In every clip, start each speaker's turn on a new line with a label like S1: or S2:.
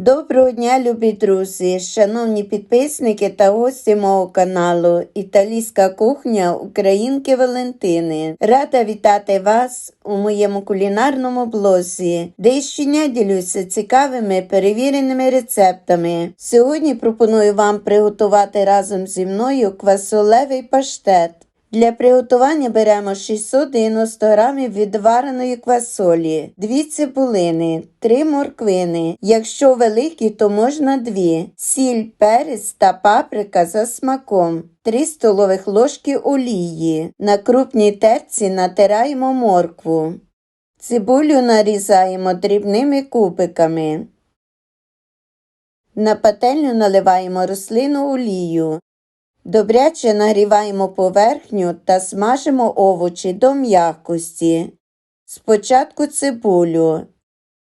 S1: Доброго дня, любі друзі, шановні підписники та гості мого каналу Італійська кухня Українки Валентини. Рада вітати вас у моєму кулінарному блозі, де щодня ділюся цікавими перевіреними рецептами. Сьогодні пропоную вам приготувати разом зі мною квасолевий паштет. Для приготування беремо 690 г відвареної квасолі, 2 цибулини, 3 морквини. Якщо великі, то можна 2, сіль, перець та паприка за смаком, 3 столових ложки олії. На крупній терці натираємо моркву. Цибулю нарізаємо дрібними кубиками. На пательню наливаємо рослину олію. Добряче нагріваємо поверхню та смажимо овочі до м'якості. Спочатку цибулю,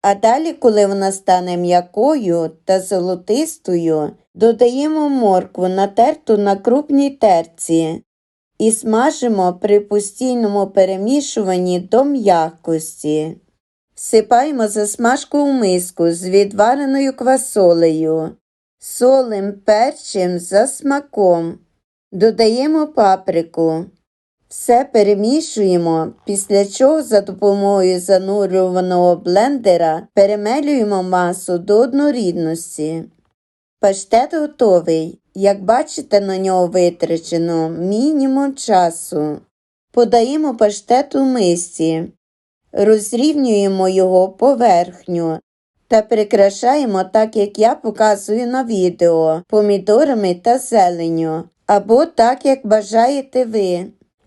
S1: а далі, коли вона стане м'якою та золотистою, додаємо моркву натерту на крупній терці і смажимо при постійному перемішуванні до м'якості. Всипаємо засмажку у миску з відвареною квасолею солим, перчим за смаком. Додаємо паприку. Все перемішуємо, після чого за допомогою занурюваного блендера перемелюємо масу до однорідності. Паштет готовий. Як бачите, на нього витрачено мінімум часу. Подаємо паштет у мисці, розрівнюємо його поверхню та прикрашаємо так, як я показую на відео, помідорами та зеленню, або так, як бажаєте ви.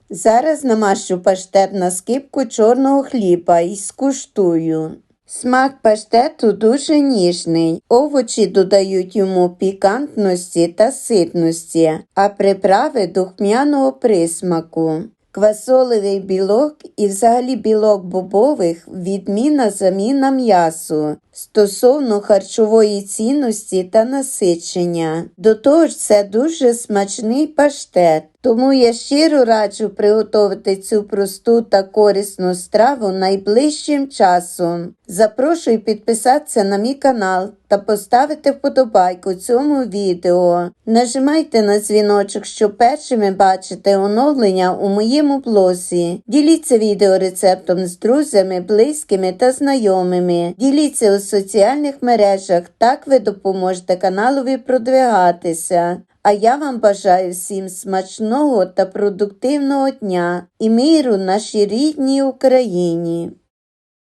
S1: Зараз намащу паштет на скипку чорного хліба і скуштую. Смак паштету дуже ніжний, овочі додають йому пікантності та ситності, а приправи духмяного присмаку. Квасолевий білок і взагалі білок бобових відмінна заміна м'ясу стосовно харчової цінності та насичення. До того ж, це дуже смачний паштет. Тому я щиро раджу приготувати цю просту та корисну страву найближчим часом. Запрошую підписатися на мій канал та поставити вподобайку цьому відео. Нажимайте на дзвіночок, щоб першими бачити оновлення у моєму блозі. Діліться відеорецептом з друзями, близькими та знайомими. Діліться соціальних мережах, так ви допоможете каналові продвигатися. А я вам бажаю всім смачного та продуктивного дня і миру нашій рідній Україні.